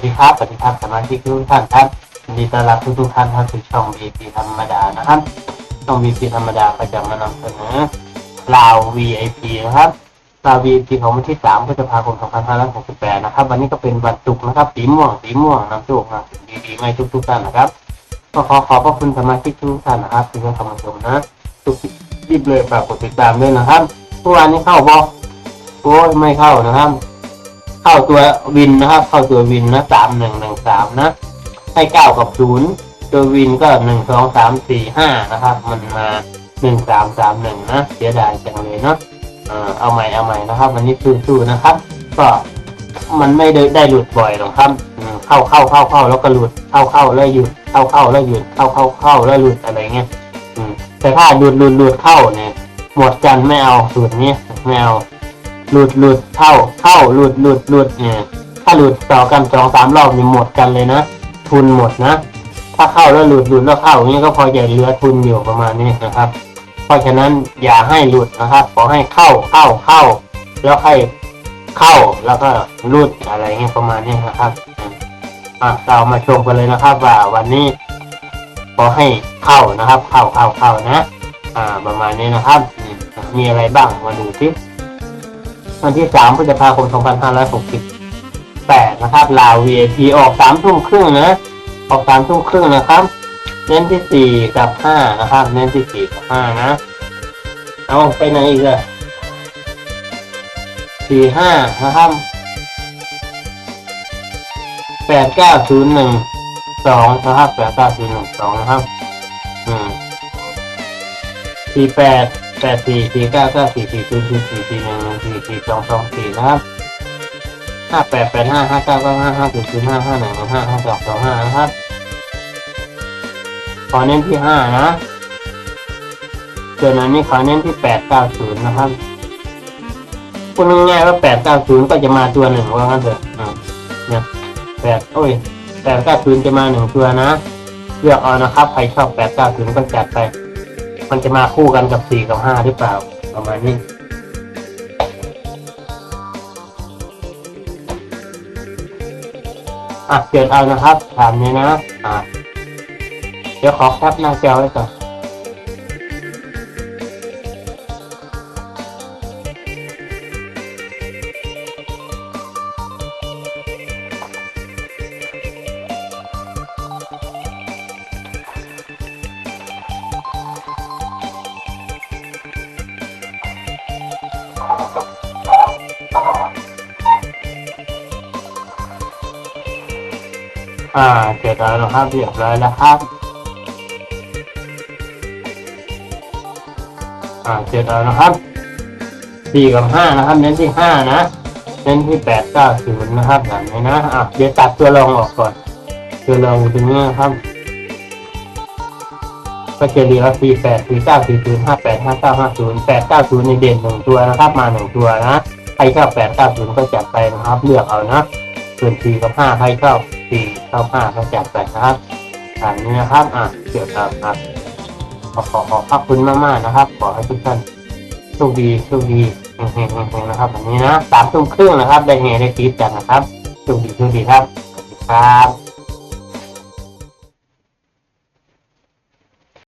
วัสดีครับสวัสดีครับสมาชิกทุกท่านครับยินดีต้อนรับทุกทุกๆท่านเข้าสู่ช่อง VP ธรรมดานะครับ ช่อง VP ธรรมดาก็จะมานำเสนอลาว VIP นะครับลาว VIP ของวันที่3พฤษภาคม2568นะครับ วันนี้ก็เป็นวันศุกร์นะครับสีม่วงสีม่วงน้ำโชคนะดีๆไม่ทุกๆท่านนะครับก็ขอขอบพระคุณสมาชิกทุกท่านนะครับที่เข้ามาชมนะทุกรีบเลยฝากกดติดตามด้วยนะครับเมื่อวานนี้เข้าบอโอ้ยไม่เข้านะครับ เข้าตัววินนะครับ เข้าตัววินนะสามหนึ่งหนึ่งสามนะ ให้เก้ากับศูนย์ตัววินก็หนึ่งสองสามสี่ห้านะครับ มันมาหนึ่งสามสามหนึ่งนะเสียดายจังเลยเนาะเออเอาใหม่เอาใหม่นะครับ วันนี้สู้ๆนะครับ ก็มันไม่ได้ได้หลุดบ่อยหรอกครับ เข้าเข้าเข้าเข้าแล้วก็หลุดเข้าเข้าแล้วหยุดเข้าเข้าแล้วหยุดเข้าเข้าเข้าแล้วหลุดอะไรเงี้ยแต่ถ้าหลุดหลุดหลุดเข้าเนี่ยหมดกันไม่เอาสูตรนี้ไม่เอา หลุดหลุดเข้าเข้าหลุดหลุดหลุดเนี่ยถ้าหลุดต่อกันสองสามรอบนี่หมดกันเลยนะ ทุนหมดนะ ถ้าเข้าแล้วหลุดหลุดแล้วเข้าอย่างนี้ก็พอจะเหลือทุนอยู่ประมาณนี้นะครับ เพราะฉะนั้นอย่าให้หลุดนะครับ ขอให้เข้าเข้าเข้า แล้วให้เข้าแล้วก็หลุดอะไรเงี้ยประมาณนี้นะครับอะเรามาชมกันเลยนะครับ ว่าวันนี้ขอให้เข้านะครับ เข้าเข้าเข้านะ อ่า ประมาณนี้นะครับ มีอะไรบ้างมาดูทิ วันที่สามพฤษภาคม 2568 นะครับ ลาว VIP ออกสามทุ่มครึ่งนะ ออกสามทุ่มครึ่งนะครับ เน้นที่สี่กับห้านะครับ เน้นที่สี่กับห้านะ เอาไปไหนอีกอะสี่ห้านะครับแปดเก้าศูนย์หนึ่งสองนะครับแปดเก้าศูนย์หนึ่งสองนะครับ อืมสี่แปด แปดสี่สี่เก้าเก้าสี่สี่ศูนย์สี่สี่สี่หนึ่งหนึ่งสี่สี่สองสองสี่นะครับห้าแปดแปดห้าห้าเก้าเก้าห้าห้าศูนย์ศูนย์ห้าห้าหนึ่งหนึ่งห้าห้าสองสองห้านะครับขอเน้นที่ห้านะส่วนอันนี้ขอเน้นที่แปดเก้าศูนย์นะครับพูดง่ายๆว่าแปดเก้าศูนย์ก็จะมาตัวหนึ่งว่างั้นเถอะเนี่ยแปดโอ้ยแปดเก้าศูนย์จะมาหนึ่งตัวนะเลือกเอานะครับ ใครชอบแปดเก้าศูนย์ก็จัดไป มันจะมาคู่กันกับสี่กับห้าหรือเปล่า ประมาณนี้อะเกิดเอานะครับถามนี้นะอะเดี๋ยวขอแคปหน้าจอไว้ก่อน อ่าเกิดเอานะครับเรียบร้อยแล้วครับ อ่าเจ็ดเอานะครับสี่กับห้านะครับ เน้นที่ห้านะเน้นที่แปดเก้าศูนย์นะครับแบบนี้นะอะเดี๋ยวตัดตัวรองออกก่อน ตัวรองตรงนี้นะครับ ก็จะเหลือสี่แปดสี่เก้าสี่ศูนย์ห้าแปดห้าเก้าห้าศูนย์แปดเก้าศูนย์ในเด่นหนึ่งตัวนะครับมาหนึ่งตัวนะใครชอบแปดเก้าศูนย์ก็จัดไปนะครับ เลือกเอานะส่วนสี่กับห้าใครชอบสี่ชอบห้าก็จัดไปนะครับตามนี้นะครับอะเกี่ยวกับครับขอขอขอบพระคุณมากๆนะครับ ขอให้ทุกท่านโชคดีโชคดีเฮงๆเฮงๆนะครับวันนี้นะสามทุ่มครึ่งนะครับได้เฮได้ตีดกันนะครับโชคดีโชคดีครับสวัสดีครับ